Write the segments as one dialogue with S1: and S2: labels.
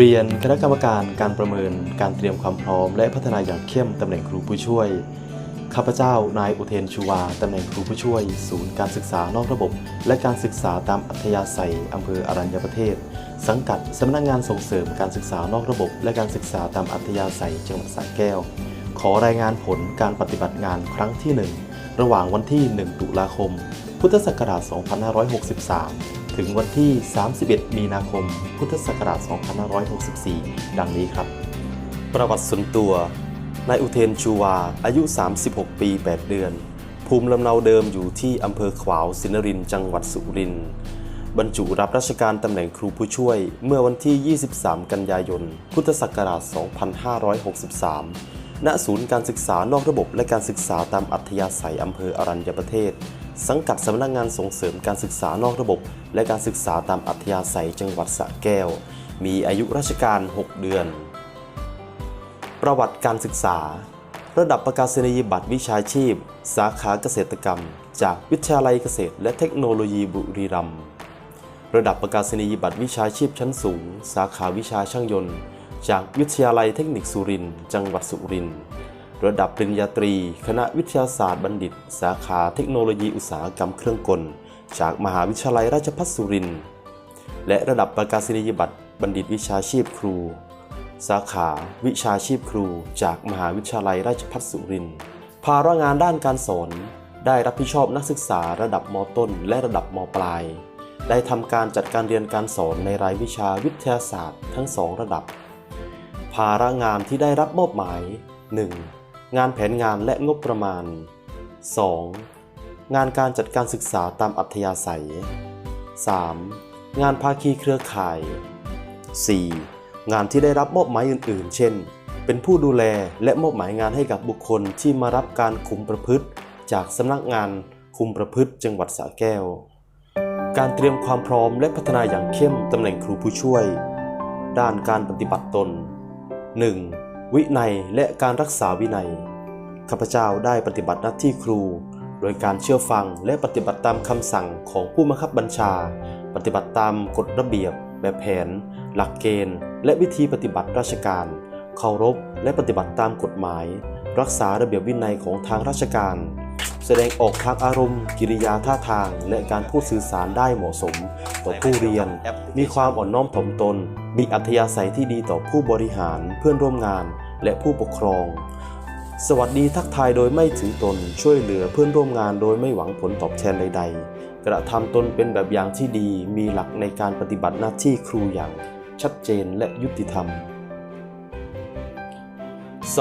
S1: เรียนคณะกรรมการการประเมินการเตรียมความพร้อม และพัฒนาอย่างเข้มตำแหน่งครูผู้ช่วย ข้าพเจ้านายอุเทนชูวาตำแหน่งครูผู้ช่วย ศูนย์การศึกษานอกระบบ และการศึกษาตามอัธยาศัยอำเภออรัญญประเทศ สังกัดสำนักงานส่งเสริมการศึกษานอกระบบ และการศึกษาตามอัธยาศัยจังหวัดสระแก้ว ขอรายงานผลการปฏิบัติงานครั้งที่ 1 ระหว่างวันที่ 1 ตุลาคม พุทธศักราช 2563 ถึงวันที่ 31 มีนาคม พุทธศักราช 2564 ดังนี้ครับ ประวัติส่วนตัวนายอุเทนชูวา อายุ 36 ปี 8 เดือน ภูมิลำเนาเดิมอยู่ที่อำเภอขวาวสินรินจังหวัดสุรินทร์บรรจุรับราชการตำแหน่งครูผู้ช่วย เมื่อวันที่ 23 กันยายน พุทธศักราช 2563 ณ ศูนย์การศึกษานอกระบบและการศึกษาตามอัธยาศัยอำเภออรัญญประเทศ สังกัดสำนักงานส่งเสริมการศึกษานอกระบบ และการศึกษาตามอัธยาศัยจังหวัดสระแก้ว มีอายุราชการ 6 เดือน ประวัติการศึกษา ระดับประกาศนียบัตรวิชาชีพ สาขาเกษตรกรรม จากวิทยาลัยเกษตร และเทคโนโลยีบุรีรัมย์ระดับประกาศนียบัตรวิชาชีพชั้นสูง สาขาวิชาช่างยนต์ จากวิทยาลัยเทคนิคสุรินทร์จังหวัดสุรินทร์ ระดับปริญญาตรี คณะวิทยาศาสตร์บัณฑิต สาขาเทคโนโลยีอุตสาหกรรมเครื่องกล จากมหาวิทยาลัยราชภัฏสุรินทร์และระดับประกาศนียบัตรบัณฑิตวิชาชีพครู สาขาวิชาชีพครู จากมหาวิทยาลัยราชภัฏสุรินทร์ภาระงานด้านการสอน ได้รับผิดชอบนักศึกษาระดับมต้น และระดับมปลาย ได้ทำการจัดการเรียนการสอนในรายวิชาวิทยาศาสตร์ทั้งสองระดับ ภาระงานที่ได้รับมอบหมาย 1. งานแผนงานและงบประมาณ 2. งานการจัดการศึกษาตามอัธยาศัย 3. งานภาคีเครือข่าย 4. งานที่ได้รับมอบหมายอื่น ๆ เช่น เป็นผู้ดูแลและมอบหมายงานให้กับบุคคลที่มารับการคุมประพฤติ จากสำนักงานคุมประพฤติจังหวัดสระแก้ว การเตรียมความพร้อมและพัฒนาอย่างเข้มตำแหน่งครูผู้ช่วย ด้านการปฏิบัติตน 1. วินัยและการรักษาวินัย ข้าพเจ้าได้ปฏิบัติหน้าที่ครู โดยการเชื่อฟังและปฏิบัติตามคำสั่งของผู้บังคับบัญชา ปฏิบัติตามกฎระเบียบ แบบแผน หลักเกณฑ์ และวิธีปฏิบัติราชการ เคารพและปฏิบัติตามกฎหมาย รักษาระเบียบวินัยของทางราชการ แสดงออกทางอารมณ์ กิริยาท่าทาง และการพูดสื่อสารได้เหมาะสม ต่อผู้เรียน มีความอ่อนน้อมถ่อมตน มีอัธยาศัยที่ดีต่อผู้บริหารเพื่อนร่วมงานและผู้ปกครอง สวัสดีทักทายโดยไม่ถือตนช่วยเหลือเพื่อนร่วมงานโดยไม่หวังผลตอบแทนใด ๆ กระทำตนเป็นแบบอย่างที่ดีมีหลักในการปฏิบัติหน้าที่ครูอย่างชัดเจนและยุติธรรม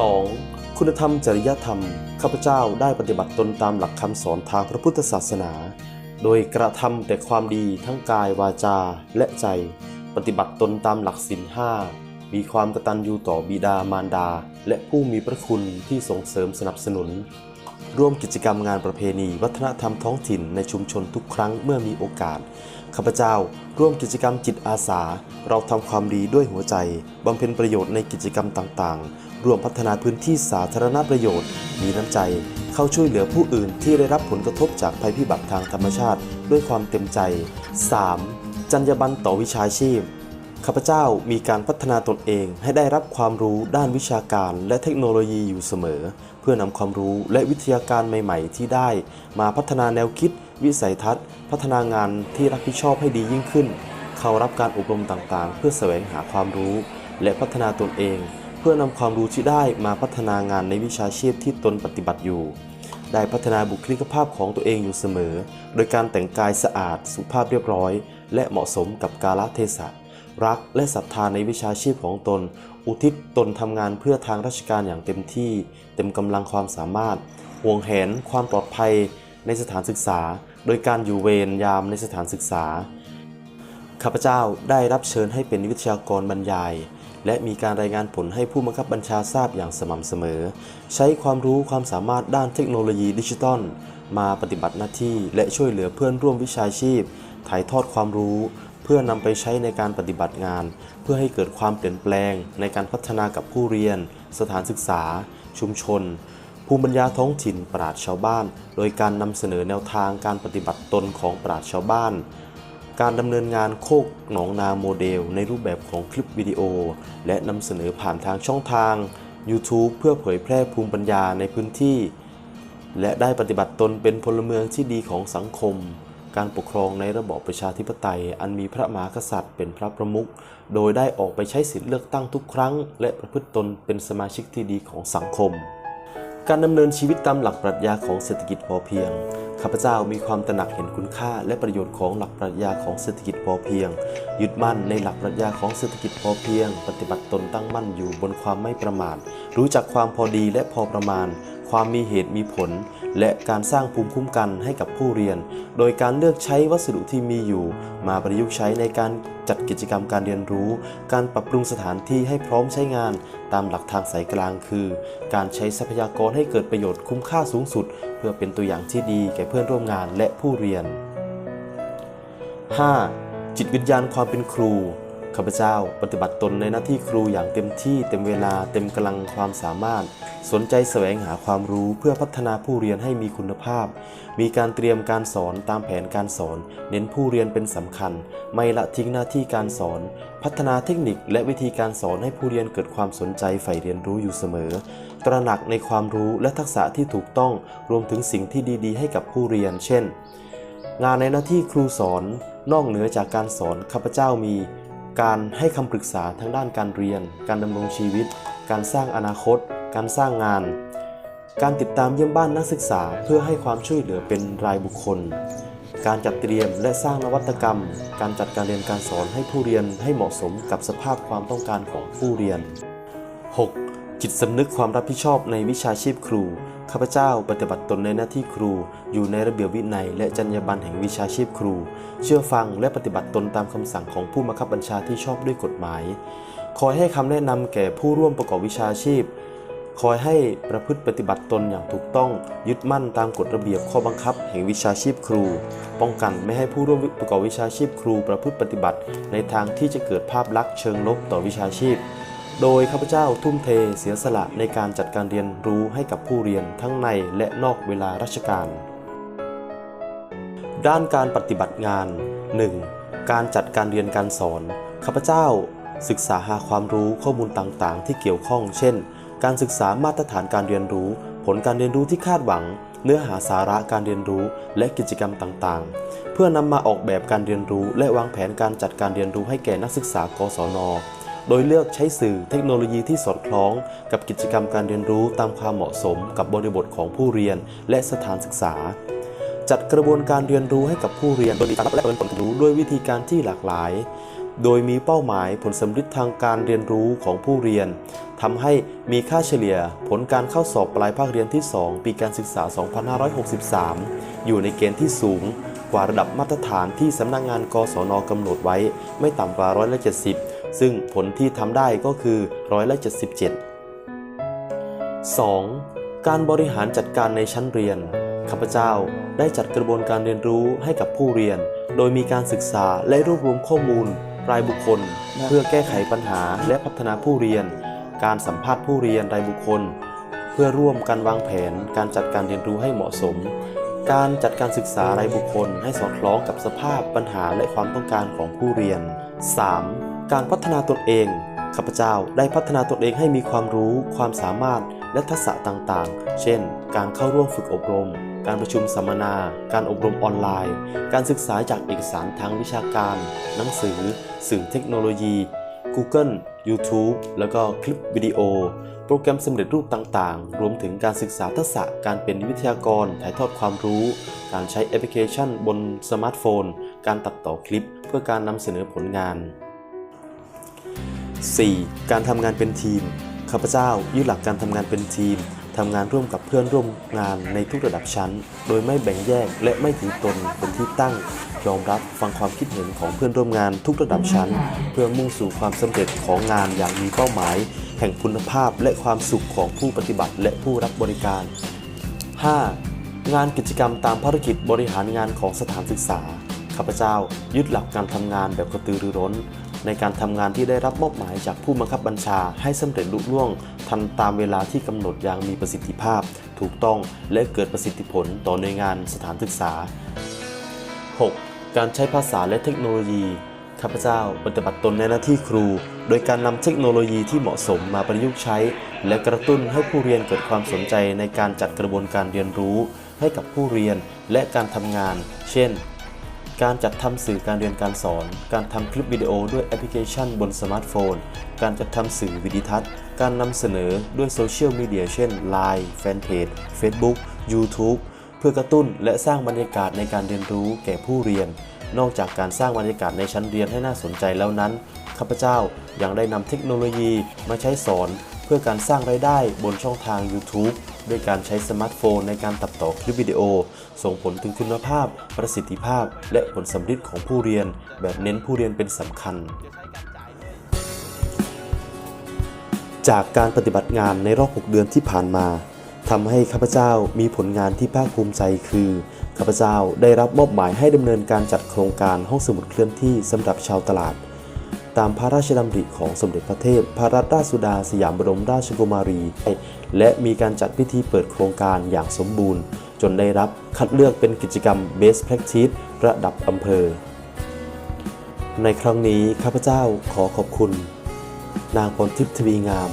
S1: 2. คุณธรรมจริยธรรม ข้าพเจ้าได้ปฏิบัติตนตามหลักคำสอนทางพระพุทธศาสนา โดยกระทำแต่ความดีทั้งกายวาจาและใจ ปฏิบัติตนตามหลักศีลห้ามีความกตัญญูต่อบิดามารดา และผู้มีพระคุณที่ส่งเสริมสนับสนุน ร่วมกิจกรรมงานประเพณี วัฒนธรรมท้องถิ่นในชุมชนทุกครั้งเมื่อมีโอกาสข้าพเจ้า ร่วมกิจกรรมจิตอาสา เราทำความดีด้วยหัวใจบำเพ็ญประโยชน์ในกิจกรรมต่างๆ ร่วมพัฒนาพื้นที่สาธารณประโยชน์ มีน้ำใจ เข้าช่วยเหลือผู้อื่นที่ได้รับผลกระทบจากภัยพิบัติทางธรรมชาติ ด้วยความเต็มใจ 3. จรรยาบรรณต่อวิชาชีพ ข้าพเจ้ามีการพัฒนาตนเองให้ได้รับความรู้ด้านวิชาการและเทคโนโลยีอยู่เสมอ เพื่อนำความรู้และวิทยาการใหม่ ๆ ที่ได้ มาพัฒนาแนวคิด วิสัยทัศน์ พัฒนางานที่รับผิดชอบให้ดียิ่งขึ้น เข้ารับการอบรมต่างๆ เพื่อแสวงหาความรู้ และพัฒนาตนเอง เพื่อนำความรู้ที่ได้มาพัฒนางานในวิชาชีพที่ตนปฏิบัติอยู่ได้พัฒนาบุคลิกภาพของตัวเองอยู่เสมอ โดยการแต่งกายสะอาด สุภาพเรียบร้อย และเหมาะสมกับกาลเทศะ รักและศรัทธาในวิชาชีพของตน อุทิศตนทำงานเพื่อทางราชการอย่างเต็มที่ เต็มกำลังความสามารถ ห่วงแหนความปลอดภัยในสถานศึกษา โดยการอยู่เวรยามในสถานศึกษา ข้าพเจ้าได้รับเชิญให้เป็นวิทยากรบรรยาย และมีการรายงานผลให้ผู้บังคับบัญชาทราบอย่างสม่ำเสมอ ใช้ความรู้ความสามารถด้านเทคโนโลยีดิจิทัลมาปฏิบัติหน้าที่และช่วยเหลือเพื่อนร่วมวิชาชีพ ถ่ายทอดความรู้ เพื่อนำไปใช้ในการปฏิบัติงาน เพื่อให้เกิดความเปลี่ยนแปลง ในการพัฒนากับผู้เรียน สถานศึกษา ชุมชน ภูมิปัญญาท้องถิ่นปราชชาวบ้าน โดยการนำเสนอแนวทางการปฏิบัติตนของปราชชาวบ้าน การดำเนินงานโคกหนองนาโมเดล ในรูปแบบของคลิปวิดีโอ และนำเสนอผ่านทางช่องทาง YouTube เพื่อเผยแพร่ภูมิปัญญาในพื้นที่ และได้ปฏิบัติตนเป็นพลเมืองที่ดีของสังคม การปกครองในระบอบประชาธิปไตย อันมีพระมหากษัตริย์เป็นพระประมุข โดยได้ออกไปใช้สิทธิเลือกตั้งทุกครั้ง และประพฤติตนเป็นสมาชิกที่ดีของสังคม การดำเนินชีวิตตามหลักปรัชญาของเศรษฐกิจพอเพียงข้าพเจ้ามีความตระหนักเห็นคุณค่าและประโยชน์ของหลักปรัชญาของเศรษฐกิจพอเพียง ยึดมั่นในหลักปรัชญาของเศรษฐกิจพอเพียง ปฏิบัติตนตั้งมั่นอยู่บนความไม่ประมาท รู้จักความพอดีและพอประมาณ ความมีเหตุมีผล และการสร้างภูมิคุ้มกันให้กับผู้เรียน โดยการเลือกใช้วัสดุที่มีอยู่ มาประยุกต์ใช้ในการจัดกิจกรรมการเรียนรู้ การปรับปรุงสถานที่ให้พร้อมใช้งาน ตามหลักทางสายกลางคือ การใช้ทรัพยากรให้เกิดประโยชน์คุ้มค่าสูงสุด เพื่อเป็นตัวอย่างที่ดีแก่เพื่อนร่วมงานและผู้เรียน 5. จิตวิญญาณความเป็นครู ข้าพเจ้าปฏิบัติตนในหน้าที่ครูอย่างเต็มที่เต็มเวลาเต็มกำลังความสามารถ สนใจแสวงหาความรู้เพื่อพัฒนาผู้เรียนให้มีคุณภาพ มีการเตรียมการสอนตามแผนการสอน เน้นผู้เรียนเป็นสำคัญ ไม่ละทิ้งหน้าที่การสอน พัฒนาเทคนิคและวิธีการสอนให้ผู้เรียนเกิดความสนใจใฝ่เรียนรู้อยู่เสมอ ตระหนักในความรู้และทักษะที่ถูกต้องรวมถึงสิ่งที่ดี ๆ ให้กับผู้เรียน เช่น งานในหน้าที่ครูสอน นอกเหนือจากการสอนข้าพเจ้ามี การให้คำปรึกษาทางด้านการเรียน การดำรงชีวิต การสร้างอนาคต การสร้างงาน การติดตามเยี่ยมบ้านนักศึกษาเพื่อให้ความช่วยเหลือเป็นรายบุคคล การจัดเตรียมและสร้างนวัตกรรม การจัดการเรียนการสอนให้ผู้เรียนให้เหมาะสมกับสภาพความต้องการของผู้เรียน 6. จิตสำนึกความรับผิดชอบในวิชาชีพครู ข้าพเจ้าปฏิบัติตนในหน้าที่ครูอยู่ในระเบียบวินัย และจรรยาบรรณแห่งวิชาชีพครู เชื่อฟังและปฏิบัติตนตามคำสั่งของผู้บังคับบัญชาที่ชอบด้วยกฎหมาย คอยให้คำแนะนำแก่ผู้ร่วมประกอบวิชาชีพ คอยให้ประพฤติปฏิบัติตนอย่างถูกต้องยึดมั่นตามกฎระเบียบข้อบังคับแห่งวิชาชีพครู ป้องกันไม่ให้ผู้ร่วมประกอบวิชาชีพครู ประพฤติปฏิบัติในทางที่จะเกิดภาพลักษณ์เชิงลบต่อวิชาชีพ โดยข้าพเจ้าทุ่มเทเสียสละในการจัดการเรียนรู้ให้กับผู้เรียนทั้งในและนอกเวลาราชการ ด้านการปฏิบัติงาน 1. การจัดการเรียนการสอน ข้าพเจ้า ศึกษาหาความรู้ข้อมูลต่างๆ ที่เกี่ยวข้อง เช่น การศึกษามาตรฐานการเรียนรู้ ผลการเรียนรู้ที่คาดหวัง เนื้อหาสาระการเรียนรู้และกิจกรรมต่างๆ เพื่อนำมาออกแบบการเรียนรู้ และวางแผนการจัดการเรียนรู้ให้แก่นักศึกษากศน โดยเลือกใช้สื่อเทคโนโลยีที่สอดคล้อง กับกิจกรรมการเรียนรู้ตามความเหมาะสม กับบริบทของผู้เรียน และสถานศึกษา จัดกระบวนการเรียนรู้ให้กับผู้เรียนโดยการรับและประเมินผลการรู้ด้วยวิธีการที่หลากหลาย โดยมีเป้าหมายผลสำลิดทางการเรียนรู้ของผู้เรียนทำให้มีค่าเฉลี่ยผลการเข้าสอบปลายภาคเรียนที่ 2 ปีการศึกษา 2563 อยู่ในเกณฑ์ที่สูงกว่าระดับมาตรฐานที่สำนักงงานกศนกำหนดไว้ ไม่ต่ำกว่าร้อยละ70 ซึ่งผลที่ทำได้ก็คือร้อยละ77 2. การบริหารจัดการในชั้นเรียน ข้าพเจ้าได้จัดกระบวนการเรียนรู้ให้กับผู้เรียน โดยมีการศึกษาและรวบรวมข้อมูล รายบุคคล เพื่อแก้ไขปัญหาและพัฒนาผู้เรียน การสัมภาษณ์ผู้เรียนรายบุคคล เพื่อร่วมกันวางแผน การจัดการเรียนรู้ให้เหมาะสม การจัดการศึกษารายบุคคลให้สอดคล้องกับสภาพปัญหาและความต้องการของผู้เรียน 3. การพัฒนาตนเอง ข้าพเจ้าได้พัฒนาตนเองให้มีความรู้ ความสามารถ และทักษะต่างๆ เช่น การเข้าร่วมฝึกอบรม การประชุมสัมมนา การอบรมออนไลน์ การศึกษาจากเอกสารทางวิชาการ หนังสือ สื่อเทคโนโลยี Google YouTube แล้วก็คลิปวิดีโอ โปรแกรมสำเร็จรูปต่างๆ รวมถึงการศึกษาทักษะการเป็นวิทยากร ถ่ายทอดความรู้ การใช้แอปพลิเคชันบนสมาร์ทโฟน การตัดต่อคลิปเพื่อการนำเสนอผลงาน 4. การทำงานเป็นทีม ข้าพเจ้ายึดหลักการทำงานเป็นทีมทำงานร่วมกับเพื่อนร่วมงานในทุกระดับชั้น โดยไม่แบ่งแยกและไม่ถือตนเป็นที่ตั้ง ยอมรับฟังความคิดเห็นของเพื่อนร่วมงานทุกระดับชั้น เพื่อมุ่งสู่ความสำเร็จของงานอย่างมีเป้าหมาย แห่งคุณภาพและความสุขของผู้ปฏิบัติและผู้รับบริการ 5. งานกิจกรรมตามภารกิจบริหารงานของสถานศึกษาข้าพเจ้ายึดหลักการทำงานแบบกระตือรือร้น ในการทำงานที่ได้รับมอบหมายจากผู้บังคับบัญชาให้สำเร็จลุล่วงทันตามเวลาที่กำหนดอย่างมีประสิทธิภาพ ถูกต้องและเกิดประสิทธิผลต่อในวยงานสถานศึกษา 6. การใช้ภาษาและเทคโนโลยีข้าพเจ้าปฏิบัติตนในหน้าที่ครู โดยการนำเทคโนโลยีที่เหมาะสมมาประยุกต์ใช้ และกระตุ้นให้ผู้เรียนเกิดความสนใจในการจัดกระบวนการเรียนรู้ ให้กับผู้เรียนและการทำงาน เช่น การจัดทำสื่อการเรียนการสอน การทำคลิปวิดีโอด้วยแอปพลิเคชันบนสมาร์ทโฟน การจัดทำสื่อวิดีทัศน์ การนำเสนอด้วยโซเชียลมีเดียเช่น Line แฟนเพจ Facebook YouTube เพื่อกระตุ้นและสร้างบรรยากาศในการเรียนรู้แก่ผู้เรียน นอกจากการสร้างบรรยากาศในชั้นเรียนให้น่าสนใจแล้วนั้น ข้าพเจ้ายังได้นำเทคโนโลยีมาใช้สอน เพื่อการสร้างรายได้บนช่องทาง YouTube ด้วยการใช้สมาร์ทโฟนในการตัดต่อคลิปวิดีโอ ส่งผลถึงคุณภาพ ประสิทธิภาพ และผลสำลิดของผู้เรียน แบบเน้นผู้เรียนเป็นสำคัญ จากการปฏิบัติงานในรอบ 6 เดือนที่ผ่านมาทำให้ข้าพเจ้ามีผลงานที่ภาคภูมิใจคือข้าพเจ้าได้รับมอบหมายให้ดำเนินการจัดโครงการห้องสมุดเคลื่อนที่สำหรับชาวตลาด ตามพระราชดำริของสมเด็จพระเทพพระรัตนราชสุดาสยามบรมราชกุมารี และมีการจัดพิธีเปิดโครงการอย่างสมบูรณ์ จนได้รับคัดเลือกเป็นกิจกรรม Best Practice ระดับอำเภอ ในครั้งนี้ข้าพเจ้าขอขอบคุณ นางพรทิพย์ทวีงาม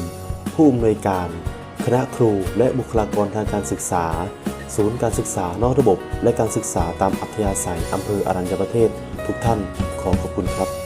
S1: ผู้อำนวยการ คณะครูและบุคลากรทางการศึกษา ศูนย์การศึกษานอกระบบ และการศึกษาตามอัธยาศัยอำเภออรัญญประเทศ ทุกท่านขอขอบคุณครับ